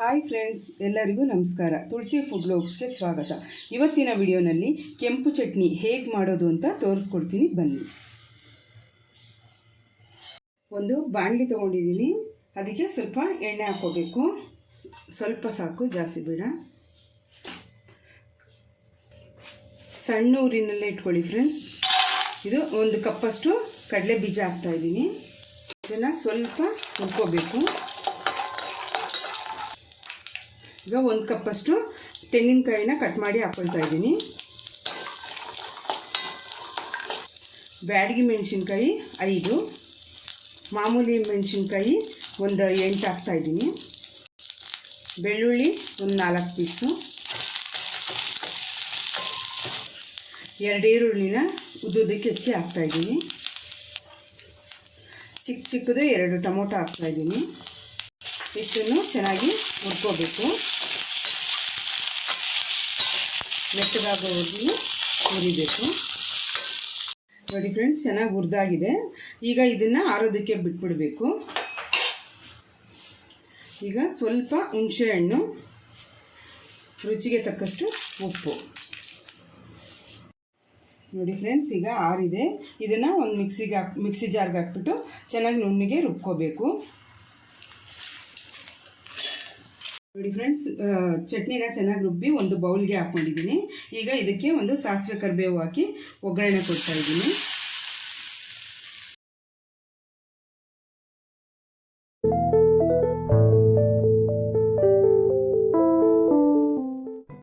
Hi friends ಎಲ್ಲರಿಗೂ ನಮಸ್ಕಾರ. ತುಳಸಿ food ಬ್ಲಾಗ್ಸ್ಗೆ ಸ್ವಾಗತ. ಇವತ್ತಿನ ವಿಡಿಯೋನಲ್ಲಿ ಕೆಂಪು ಚಟ್ನಿ ಹೇಗೆ ಮಾಡೋದು ಅಂತ ತೋರಿಸ್ಕೊಡ್ತೀನಿ, ಬನ್ನಿ. ಒಂದು ಬಾಣಲಿ ತೊಗೊಂಡಿದ್ದೀನಿ. ಅದಕ್ಕೆ ಸ್ವಲ್ಪ ಎಣ್ಣೆ ಹಾಕೋಬೇಕು ಸ್ವಲ್ಪ ಸಾಕು, ಜಾಸ್ತಿ ಬೇಡ. ಸಣ್ಣ ಊರಿನಲ್ಲೇ ಇಟ್ಕೊಳ್ಳಿ ಫ್ರೆಂಡ್ಸ್ ಇದು ಒಂದು ಕಪ್ಪಷ್ಟು ಕಡಲೆ ಬೀಜ ಹಾಕ್ತಾಯಿದ್ದೀನಿ ಇದನ್ನು ಸ್ವಲ್ಪ ಹುರ್ಕೋಬೇಕು. ಈಗ ಒಂದು ಕಪ್ಪಷ್ಟು ತೆಂಗಿನಕಾಯಿನ ಕಟ್ ಮಾಡಿ ಹಾಕ್ಕೊಳ್ತಾ ಇದ್ದೀನಿ. ಬ್ಯಾಡಗಿ ಮೆಣಸಿನ್ಕಾಯಿ ಐದು, ಮಾಮೂಲಿ ಮೆಣಸಿನ್ಕಾಯಿ ಒಂದು ಎಂಟು ಹಾಕ್ತಾ ಇದ್ದೀನಿ. ಬೆಳ್ಳುಳ್ಳಿ ಒಂದು ನಾಲ್ಕು ಪೀಸು ಎರಡು ಈರುಳ್ಳಿನ ಉದ್ದುದಕ್ಕೆ ಹೆಚ್ಚಿ ಹಾಕ್ತಾ ಇದ್ದೀನಿ. ಚಿಕ್ಕ ಚಿಕ್ಕದು ಎರಡು ಟೊಮೊಟೊ ಹಾಕ್ತಾ ಇದ್ದೀನಿ. ಇಷ್ಟನ್ನು ಚೆನ್ನಾಗಿ ಹುರ್ಕೋಬೇಕು. ಮೆತ್ತಗಾಗೋವರೆಗೂ ಹುರಿಬೇಕು. ನೋಡಿ ಫ್ರೆಂಡ್ಸ್, ಚೆನ್ನಾಗಿ ಹುರಿದಾಗಿದೆ. ಈಗ ಇದನ್ನು ಆರೋದಕ್ಕೆ ಬಿಟ್ಬಿಡಬೇಕು. ಈಗ ಸ್ವಲ್ಪ ಹುಣಸೆಹಣ್ಣು ರುಚಿಗೆ ತಕ್ಕಷ್ಟು ಉಪ್ಪು. ನೋಡಿ ಫ್ರೆಂಡ್ಸ್, ಈಗ ಆರಿದೆ. ಇದನ್ನು ಒಂದು ಮಿಕ್ಸಿಗೆ ಹಾಕಿ, ಮಿಕ್ಸಿ ಜಾರ್ಗೆ ಹಾಕ್ಬಿಟ್ಟು ಚೆನ್ನಾಗಿ ನುಣ್ಣಗೆ ರುಬ್ಕೋಬೇಕು. ನೋಡಿ ಫ್ರೆಂಡ್ಸ್ ಚಟ್ನಿನ ಚೆನ್ನಾಗಿ ರುಬ್ಬಿ ಒಂದು ಬೌಲ್ಗೆ ಹಾಕ್ಕೊಂಡಿದ್ದೀನಿ ಈಗ ಇದಕ್ಕೆ ಒಂದು ಸಾಸಿವೆ ಕರಿಬೇವು ಹಾಕಿ ಒಗ್ಗರಣೆ ಕೊಡ್ತಾ ಇದ್ದೀನಿ.